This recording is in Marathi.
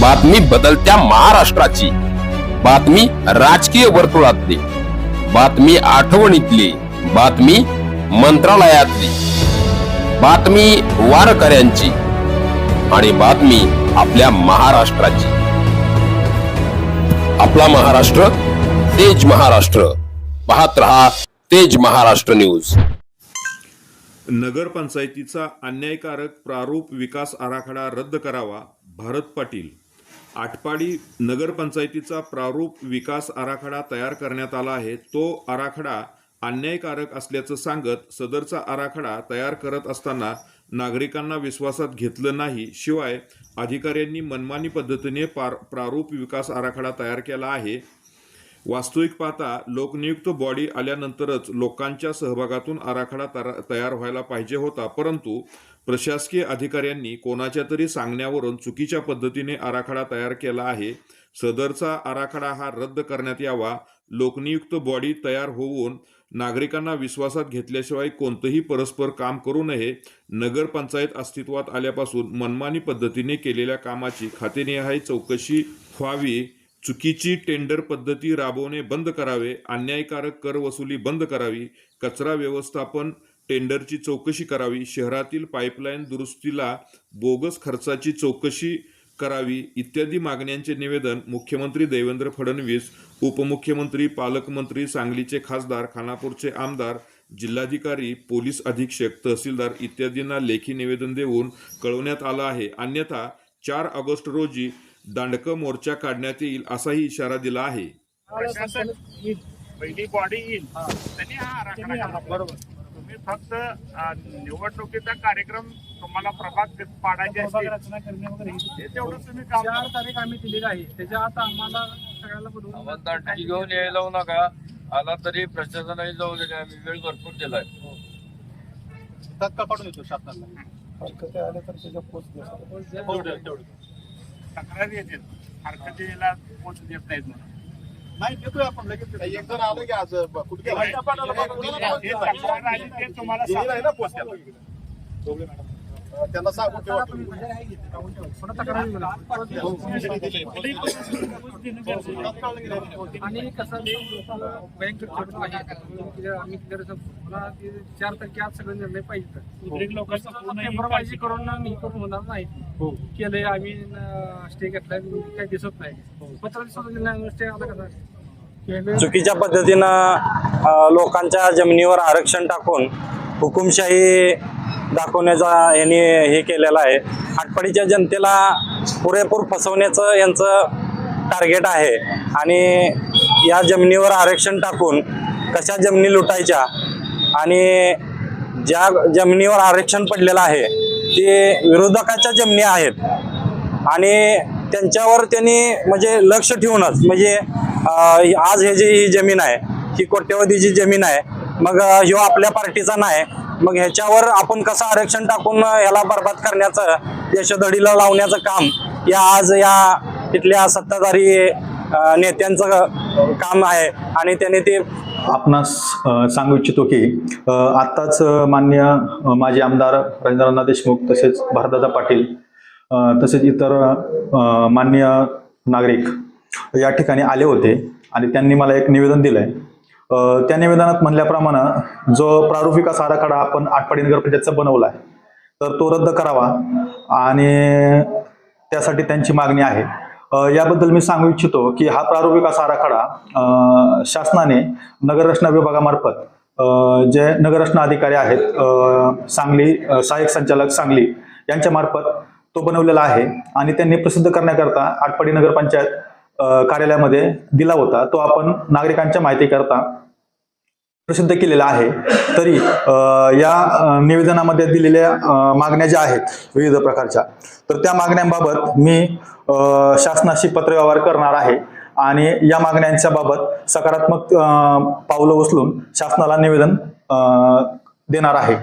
बातमी बदलत्या महाराष्ट्राची. बातमी राजकीय वर्तुळातली. बातमी आठवणीतली. बातमी मंत्रालयातली. बातमी वारकऱ्यांची. आणि बातमी आपल्या महाराष्ट्राची. आपला महाराष्ट्र तेज महाराष्ट्र. पाहत रहा तेज महाराष्ट्र न्यूज. नगरपंचायतीचा अन्यायकारक प्रारूप विकास आराखडा रद्द करावा भारत पाटील. आटपाडी नगरपंचायतीचा प्रारूप विकास आराखडा तयार करण्यात आला आहे. तो आराखडा अन्यायकारक असल्याचं सांगत सदरचा आराखडा तयार करत असताना नागरिकांना विश्वासात घेतलं नाही. शिवाय अधिकाऱ्यांनी मनमानी पद्धतीने पार प्रारूप विकास आराखडा तयार केला आहे. वास्तविक पाहता लोकनियुक्त बॉडी आल्यानंतरच लोकांच्या सहभागातून आराखडा तरा- तयार व्हायला पाहिजे होता. परंतु प्रशासकीय अधिकाऱ्यांनी कोणाच्या तरी सांगण्यावरून चुकीच्या पद्धतीने आराखडा तयार केला आहे. सदरचा आराखडा हा रद्द करण्यात यावा. लोकनियुक्त बॉडी तयार होऊन नागरिकांना विश्वासात घेतल्याशिवाय कोणतंही परस्पर काम करू नये. नगरपंचायत अस्तित्वात आल्यापासून मनमानी पद्धतीने केलेल्या कामाची खातेनिहाय चौकशी व्हावी. चुकीची टेंडर पद्धती राबवणे बंद करावे अन्यायकारक कर वसुली बंद करावी कचरा व्यवस्थापन टेंडरची चौकशी करावी शहरातील पाईपलाईन दुरुस्तीला बोगस खर्चाची चौकशी करावी इत्यादी मागण्यांचे निवेदन मुख्यमंत्री देवेंद्र फडणवीस उपमुख्यमंत्री पालकमंत्री सांगलीचे खासदार खानापूरचे आमदार जिल्हाधिकारी पोलीस अधीक्षक तहसीलदार इत्यादींना लेखी निवेदन देऊन कळवण्यात आलं आहे. अन्यथा चार ऑगस्ट रोजी दांडकं मोर्चा काढण्यात येईल असाही इशारा दिला आहे. प्रशासन पहिली बॉडी येईल. त्यांनी हा आराखडा. बरोबर तुम्ही फक्त अ, निवडणुकीचा कार्यक्रम तुम्हाला प्रभाग पाडायचे प्रभाग असतील रचना करणे वगैरे. हे हे तेवढं तुम्ही काम चार करा. तारीख आम्ही दिलेली आहे. त्याच्या आता आम्हाला सगळ्याला दांडकी घेऊन यायला लावू नका. आला तरी प्रशासनाने जाऊ दे आम्ही वेळ भरपूर दिलाय. तत्काळ पाठवून देतो शासनाला. हरकत आले तर त्याच्या पोच तक्रारी येतील हरकतीला पोच देत नाहीत म्हणून. नाही देतोय आपण लगेच एक जण आलं की आज कुठे हे तक्रार आली ते तुम्हाला आहे ना पोस्ट सांगतो. त्यांना सांगून ठेवा. तुम्ही. आणि कसं बँक आम्ही ते चार तारखे आज सगळं निर्णय पाहिजे नागरिक लोकांचं पूर्ण ही टेम्परवायझी करून ना मी करून होणार नाही. केलंय आम्ही स्टे घेतलाय काही दिसत नाही. पत्र दिसत नाही स्टे आता कसं. चुकीच्या पद्धतीनं अ, लोकांच्या जमिनीवर आरक्षण टाकून हुकुमशाही दाखवण्याचा यांनी हे केलेलं आहे. आटपाडीच्या जनतेला पुरेपूर फसवण्याचं यांचं टार्गेट आहे. आणि या जमिनीवर आरक्षण टाकून कशा जमिनी लुटायच्या आणि ज्या जमिनीवर आरक्षण पडलेलं आहे ते विरोधकाच्या जमिनी आहेत. आणि त्यांच्यावर त्यांनी म्हणजे लक्ष ठेवूनच म्हणजे आज हे जी ही जमीन आहे ही कोट्यवधीची जमीन आहे मग ह्यो आपल्या पार्टीचा नाही. मग ह्याच्यावर आपण कसं आरक्षण टाकून याला ह्याला बरबाद करण्याचं यशोधडीला लावण्याचं काम या आज या तिथल्या सत्ताधारी नेत्यांचं काम आहे. आणि त्याने ते आपणास सांगू इच्छितो की आत्ताच मान्य माजी आमदार रवींद्रनाथ देशमुख तसेच भारतदादा पाटील तसेच इतर मान्य नागरिक या ठिकाणी आले होते. आणि त्यांनी मला एक निवेदन दिलं आहे त्या निवेदनात म्हणल्याप्रमाणे जो प्रारूप विकास आराखडा आपण आटपाडी नगर पंचायतचा बनवला आहे तर तो रद्द करावा आणि त्यासाठी त्यांची मागणी आहे. याबद्दल मी सांगू इच्छितो की हा प्रारूप विकास आराखडा शासनाने नगररचना विभागामार्फत जे नगररचना अधिकारी आहेत सांगली सहाय्यक संचालक सांगली यांच्या मार्फत तो बनवलेला आहे आणि त्यांनी प्रसिद्ध करण्याकरता आटपाडी नगरपंचायत कार्यालयामध्ये दिला होता तो आपण नागरिकांच्या माहितीकरता प्रसिद्ध केलेला आहे. तरी या निवेदनामध्ये दिलेल्या मागण्या ज्या आहेत विविध प्रकारच्या तर त्या मागण्यांबाबत मी शासनाशी पत्रव्यवहार करणार आहे आणि या मागण्यांच्या बाबत सकारात्मक पावलं उचलून शासनाला निवेदन देणार आहे.